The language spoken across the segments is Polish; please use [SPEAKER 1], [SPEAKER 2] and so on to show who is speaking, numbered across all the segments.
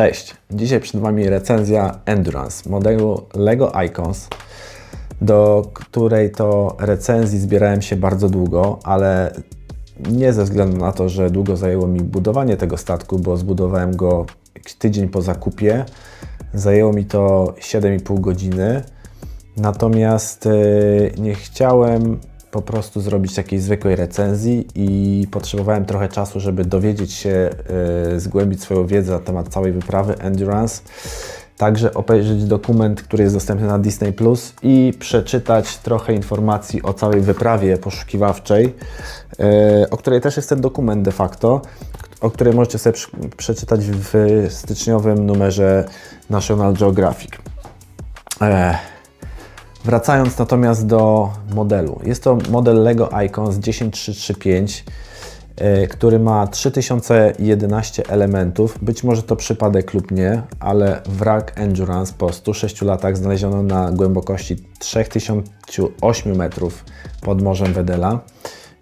[SPEAKER 1] Cześć! Dzisiaj przed Wami recenzja Endurance modelu LEGO Icons, do której to recenzji zbierałem się bardzo długo, ale nie ze względu na to, że długo zajęło mi budowanie tego statku, bo zbudowałem go tydzień po zakupie. Zajęło mi to 7,5 godziny. Natomiast yy, nie chciałem po prostu zrobić takiej zwykłej recenzji i potrzebowałem trochę czasu, żeby dowiedzieć się, yy, zgłębić swoją wiedzę na temat całej wyprawy Endurance. Także obejrzeć dokument, który jest dostępny na Disney Plus i przeczytać trochę informacji o całej wyprawie poszukiwawczej, yy, o której też jest ten dokument de facto, o której możecie sobie przeczytać w styczniowym numerze National Geographic. Ech. Wracając natomiast do modelu. Jest to model LEGO Icons 10335, yy, który ma 3011 elementów. Być może to przypadek lub nie, ale wrak Endurance po 106 latach znaleziono na głębokości 3008 metrów pod Morzem Wedela.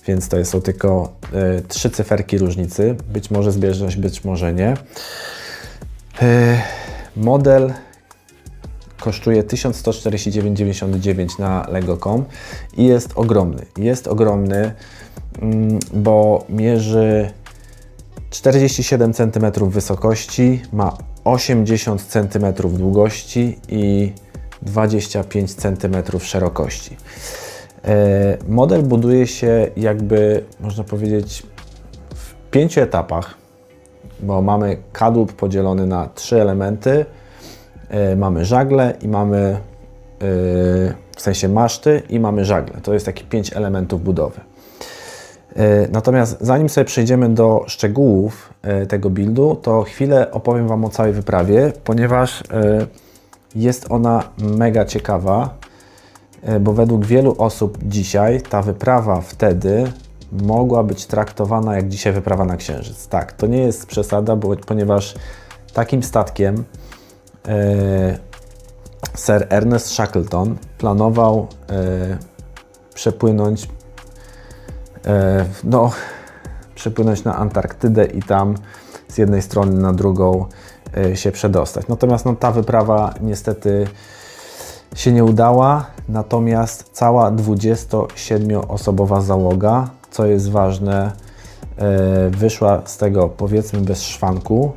[SPEAKER 1] Więc to są tylko yy, trzy cyferki różnicy. Być może zbieżność, być może nie. Yy, model kosztuje 1149,99 na Lego.com i jest ogromny. Jest ogromny, mm, bo mierzy 47 cm wysokości, ma 80 cm długości i 25 cm szerokości. E, model buduje się jakby, można powiedzieć, w pięciu etapach, bo mamy kadłub podzielony na trzy elementy, mamy żagle i mamy e, w sensie maszty i mamy żagle. To jest taki pięć elementów budowy. E, natomiast zanim sobie przejdziemy do szczegółów tego buildu, to chwilę opowiem Wam o całej wyprawie, ponieważ jest ona mega ciekawa, bo według wielu osób dzisiaj ta wyprawa wtedy mogła być traktowana jak dzisiaj wyprawa na Księżyc. Tak, to nie jest przesada, bo, ponieważ takim statkiem E, Sir Ernest Shackleton planował e, przepłynąć e, no, przepłynąć na Antarktydę i tam z jednej strony na drugą się przedostać. Natomiast no, ta wyprawa niestety się nie udała, natomiast cała 27-osobowa załoga, co jest ważne, wyszła z tego powiedzmy bez szwanku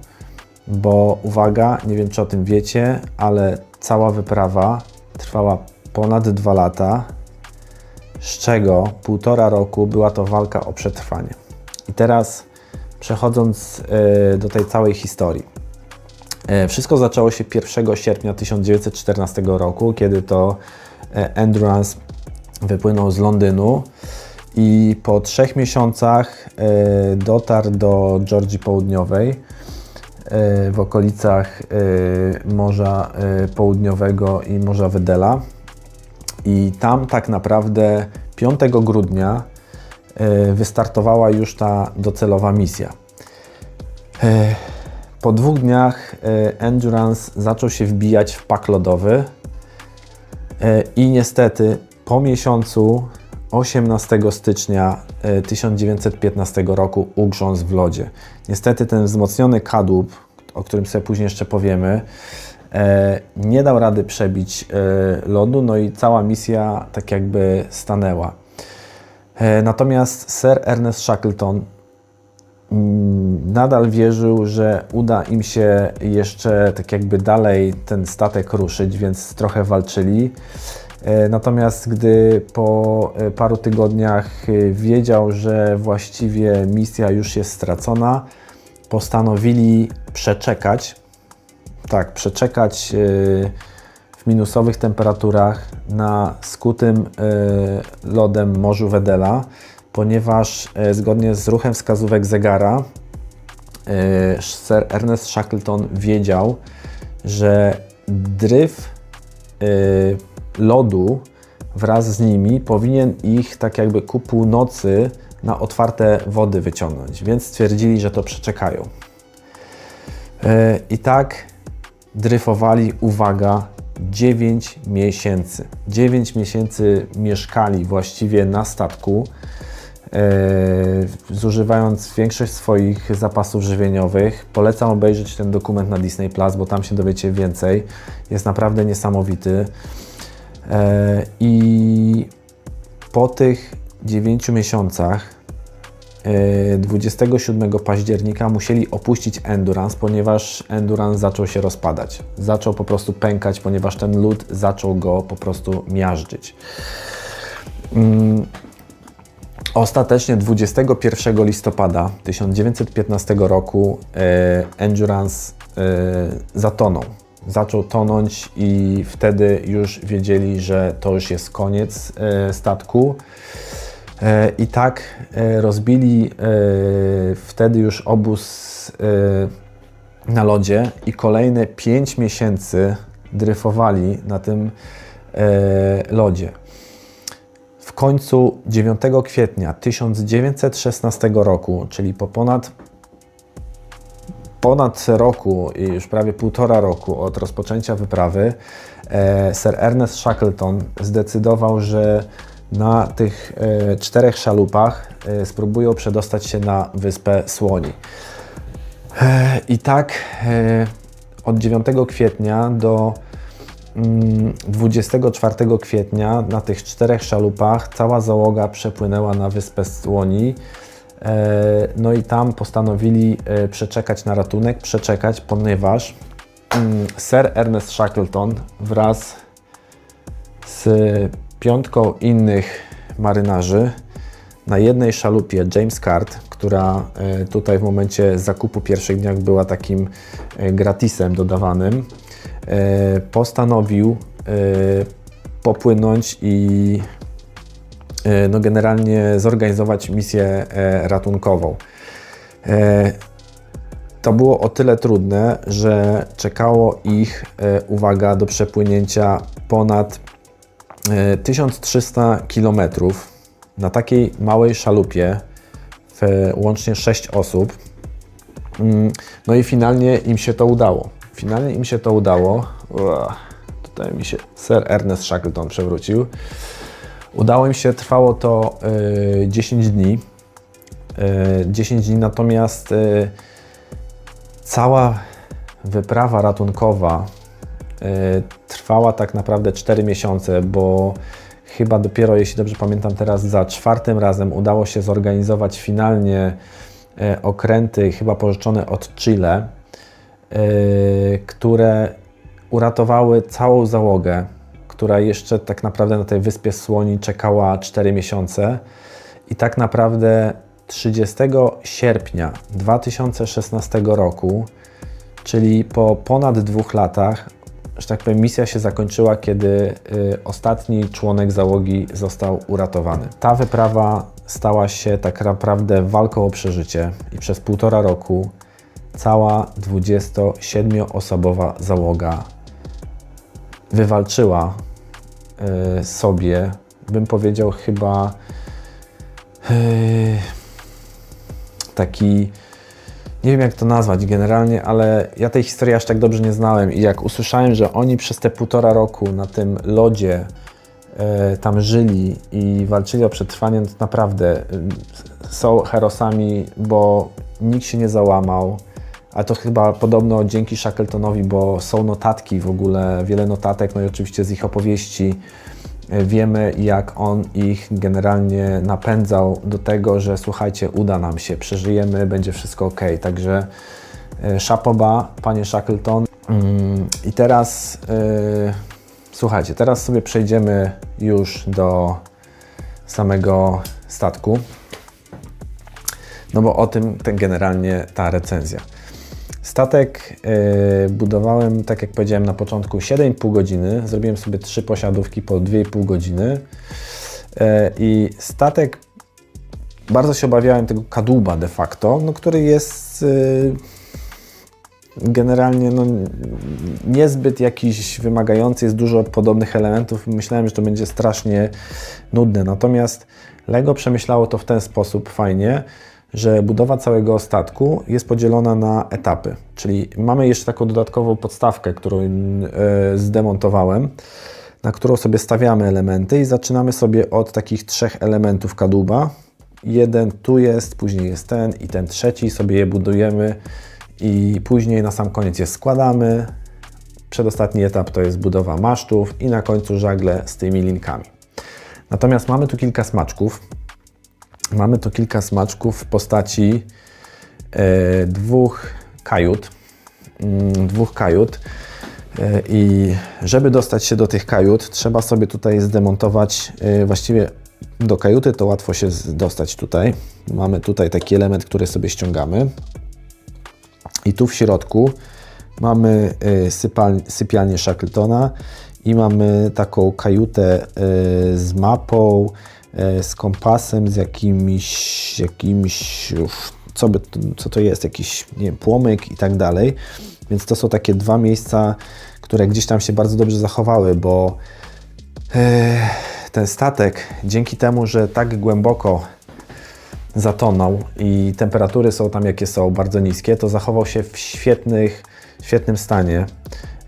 [SPEAKER 1] bo uwaga, nie wiem czy o tym wiecie, ale cała wyprawa trwała ponad dwa lata, z czego półtora roku była to walka o przetrwanie. I teraz przechodząc e, do tej całej historii. E, wszystko zaczęło się 1 sierpnia 1914 roku, kiedy to e, Endurance wypłynął z Londynu i po trzech miesiącach dotarł do Georgii Południowej w okolicach e, Morza e, Południowego i Morza Wedela. I tam tak naprawdę 5 grudnia e, wystartowała już ta docelowa misja. Po dwóch dniach Endurance zaczął się wbijać w pak lodowy i niestety po miesiącu 18 stycznia 1915 e, roku ugrzązł w lodzie. Niestety ten wzmocniony kadłub, o którym sobie później jeszcze powiemy, e, nie dał rady przebić e, lodu, no i cała misja tak jakby stanęła. Natomiast Sir Ernest Shackleton mm, nadal wierzył, że uda im się jeszcze tak jakby dalej ten statek ruszyć, więc trochę walczyli. E, natomiast gdy po e, paru tygodniach e, wiedział, że właściwie misja już jest stracona, postanowili przeczekać, tak, przeczekać w minusowych temperaturach na skutym lodem Morzu Wedela, ponieważ zgodnie z ruchem wskazówek zegara Sir Ernest Shackleton wiedział, że dryf lodu wraz z nimi powinien ich tak jakby ku północy na otwarte wody wyciągnąć, więc stwierdzili, że to przeczekają. E, I tak dryfowali, uwaga, 9 miesięcy. 9 miesięcy mieszkali właściwie na statku. zużywając większość swoich zapasów żywieniowych. Polecam obejrzeć ten dokument na Disney Plus, bo tam się dowiecie więcej. Jest naprawdę niesamowity. E, I po tych 9 miesiącach 27 października musieli opuścić Endurance, ponieważ Endurance zaczął się rozpadać. Zaczął po prostu pękać, ponieważ ten lód zaczął go po prostu miażdżyć. Mm. Ostatecznie 21 listopada 1915 roku e, Endurance e, zatonął. Zaczął tonąć i wtedy już wiedzieli, że to już jest koniec e, statku. E, I tak e, rozbili wtedy już obóz na lodzie i kolejne 5 miesięcy dryfowali na tym lodzie. W końcu 9 kwietnia 1916 roku, czyli po ponad ponad roku i już prawie półtora roku od rozpoczęcia wyprawy, Sir Ernest Shackleton zdecydował, że na tych e, czterech szalupach e, spróbują przedostać się na wyspę Słoni. E, I tak od 9 kwietnia do 24 mm, kwietnia na tych czterech szalupach cała załoga przepłynęła na wyspę Słoni. No i tam postanowili przeczekać na ratunek, przeczekać, ponieważ mm, Sir Ernest Shackleton wraz z piątką innych marynarzy. Na jednej szalupie James Card, która e, tutaj w momencie zakupu pierwszych dniach była takim e, gratisem dodawanym, e, postanowił popłynąć i no generalnie zorganizować misję ratunkową. To było o tyle trudne, że czekało ich, uwaga, do przepłynięcia ponad 1300 e, km na takiej małej szalupie, w łącznie 6 osób. Mm, no i finalnie im się to udało. Finalnie im się to udało. Tutaj mi się Sir Ernest Shackleton przewrócił. Udało im się, trwało to 10 e, dni. 10 e, dni, natomiast cała wyprawa ratunkowa trwała tak naprawdę 4 miesiące, bo chyba dopiero, jeśli dobrze pamiętam teraz, za czwartym razem udało się zorganizować finalnie okręty, chyba pożyczone od Chile, które uratowały całą załogę, która jeszcze tak naprawdę na tej wyspie Słoni czekała 4 miesiące. I tak naprawdę 30 sierpnia 2016 roku, czyli po ponad dwóch latach, że tak powiem, misja się zakończyła, kiedy y, ostatni członek załogi został uratowany. Ta wyprawa stała się tak naprawdę walką o przeżycie i przez półtora roku cała 27-osobowa załoga wywalczyła y, sobie, bym powiedział, chyba y, taki nie wiem jak to nazwać generalnie, ale ja tej historii aż tak dobrze nie znałem i jak usłyszałem, że oni przez te półtora roku na tym lodzie e, tam żyli i walczyli o przetrwanie, to naprawdę są herosami, bo nikt się nie załamał. A to chyba podobno dzięki Shackletonowi, bo są notatki w ogóle, wiele notatek, no i oczywiście z ich opowieści Wiemy, jak on ich generalnie napędzał do tego, że słuchajcie, uda nam się, przeżyjemy, będzie wszystko ok. Także e, szapoba, panie Shackleton. Mm, I teraz yy, słuchajcie, teraz sobie przejdziemy już do samego statku. No bo o tym ten generalnie ta recenzja. Statek yy, budowałem, tak jak powiedziałem na początku, 7,5 godziny. Zrobiłem sobie trzy posiadówki po 2,5 godziny. Yy, I statek, bardzo się obawiałem tego kadłuba de facto, no, który jest yy, generalnie no, niezbyt jakiś wymagający, jest dużo podobnych elementów. Myślałem, że to będzie strasznie nudne. Natomiast Lego przemyślało to w ten sposób fajnie, że budowa całego statku jest podzielona na etapy. Czyli mamy jeszcze taką dodatkową podstawkę, którą e, zdemontowałem, na którą sobie stawiamy elementy i zaczynamy sobie od takich trzech elementów kadłuba. jeden tu jest, później jest ten i ten trzeci, sobie je budujemy i później na sam koniec je składamy. Przedostatni etap to jest budowa masztów i na końcu żagle z tymi linkami. Natomiast mamy tu kilka smaczków. Mamy tu kilka smaczków w postaci e, dwóch kajut. Mm, dwóch kajut. E, I żeby dostać się do tych kajut, trzeba sobie tutaj zdemontować, e, właściwie do kajuty to łatwo się dostać tutaj. Mamy tutaj taki element, który sobie ściągamy. I tu w środku mamy sypal, sypialnię Shackletona i mamy taką kajutę z mapą, z kompasem, z jakimś uff, co, by, co to jest, jakiś nie wiem, płomyk i tak dalej. Więc to są takie dwa miejsca, które gdzieś tam się bardzo dobrze zachowały, bo e, ten statek dzięki temu, że tak głęboko zatonął i temperatury są tam jakie są, bardzo niskie, to zachował się w świetnych, świetnym stanie.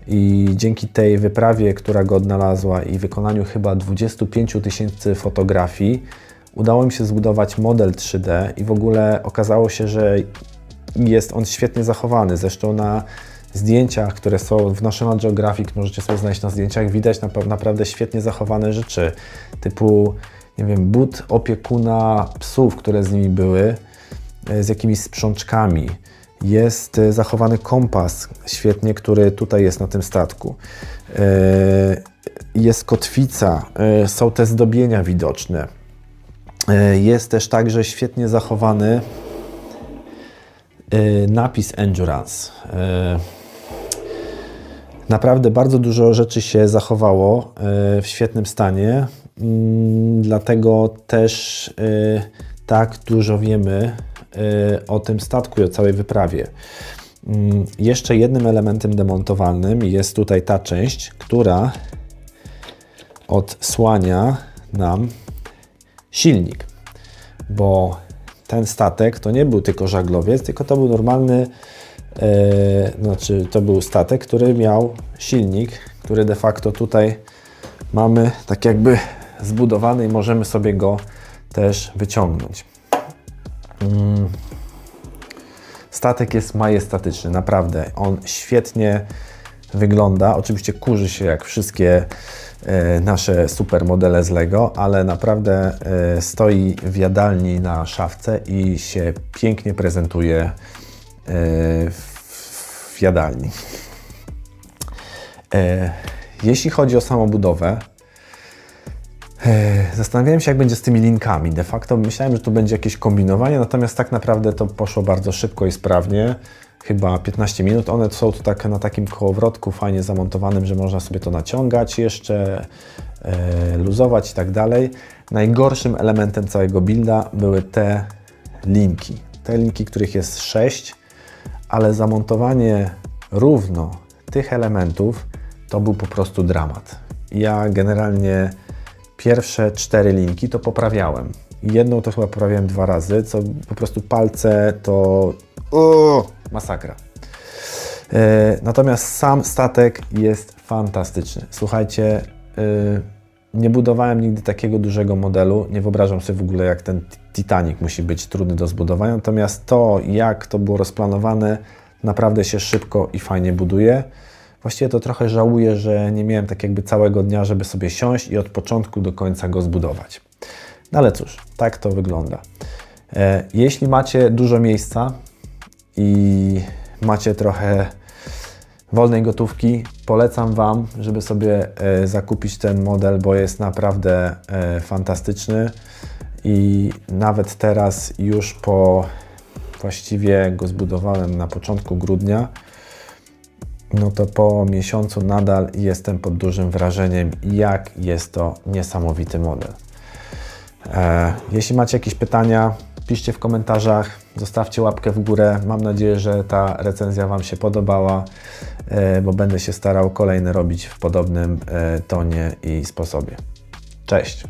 [SPEAKER 1] I dzięki tej wyprawie, która go odnalazła i wykonaniu chyba 25 000 tysięcy fotografii, udało mi się zbudować model 3D i w ogóle okazało się, że jest on świetnie zachowany. Zresztą na zdjęciach, które są w National Geographic, możecie sobie znaleźć na zdjęciach, widać naprawdę świetnie zachowane rzeczy, typu, nie wiem, but opiekuna psów, które z nimi były, e, z jakimiś sprzączkami. Jest e, zachowany kompas, świetnie, który tutaj jest na tym statku. E, Jest kotwica, e, są te zdobienia widoczne. Jest też także świetnie zachowany napis Endurance. Naprawdę bardzo dużo rzeczy się zachowało w świetnym stanie, mm, dlatego też tak dużo wiemy o tym statku i o całej wyprawie. Mm, Jeszcze jednym elementem demontowalnym jest tutaj ta część, która odsłania nam silnik, bo ten statek to nie był tylko żaglowiec, tylko to był normalny, e, znaczy to był statek, który miał silnik, który de facto tutaj mamy tak jakby zbudowany i możemy sobie go też wyciągnąć. Mm. Statek jest majestatyczny, naprawdę. On świetnie wygląda. Oczywiście kurzy się jak wszystkie e, nasze supermodele z Lego, ale naprawdę e, stoi w jadalni na szafce i się pięknie prezentuje e, w, jadalni. Jeśli chodzi o samą budowę, e, zastanawiałem się, jak będzie z tymi linkami. De facto myślałem, że tu będzie jakieś kombinowanie, natomiast tak naprawdę to poszło bardzo szybko i sprawnie. Chyba 15 minut. One są tu tak na takim kołowrotku fajnie zamontowanym, że można sobie to naciągać jeszcze, e, luzować i tak dalej. Najgorszym elementem całego builda były te linki. Te linki, których jest 6, ale zamontowanie równo tych elementów to był po prostu dramat. Ja generalnie pierwsze cztery linki to poprawiałem. Jedną to chyba poprawiałem dwa razy, co po prostu palce to o, masakra. E, Natomiast sam statek jest fantastyczny. Słuchajcie, e, nie budowałem nigdy takiego dużego modelu. Nie wyobrażam sobie w ogóle, jak ten Titanic musi być trudny do zbudowania. Natomiast to, jak to było rozplanowane, naprawdę się szybko i fajnie buduje. Właściwie to trochę żałuję, że nie miałem tak jakby całego dnia, żeby sobie siąść i od początku do końca go zbudować. No ale cóż, tak to wygląda. E, Jeśli macie dużo miejsca i macie trochę wolnej gotówki, polecam Wam, żeby sobie e, zakupić ten model, bo jest naprawdę e, fantastyczny i nawet teraz już po właściwie go zbudowałem na początku grudnia, no to po miesiącu nadal jestem pod dużym wrażeniem, jak jest to niesamowity model. E, Jeśli macie jakieś pytania, piszcie w komentarzach, zostawcie łapkę w górę. Mam nadzieję, że ta recenzja Wam się podobała, e, bo będę się starał kolejne robić w podobnym e, tonie i sposobie. Cześć!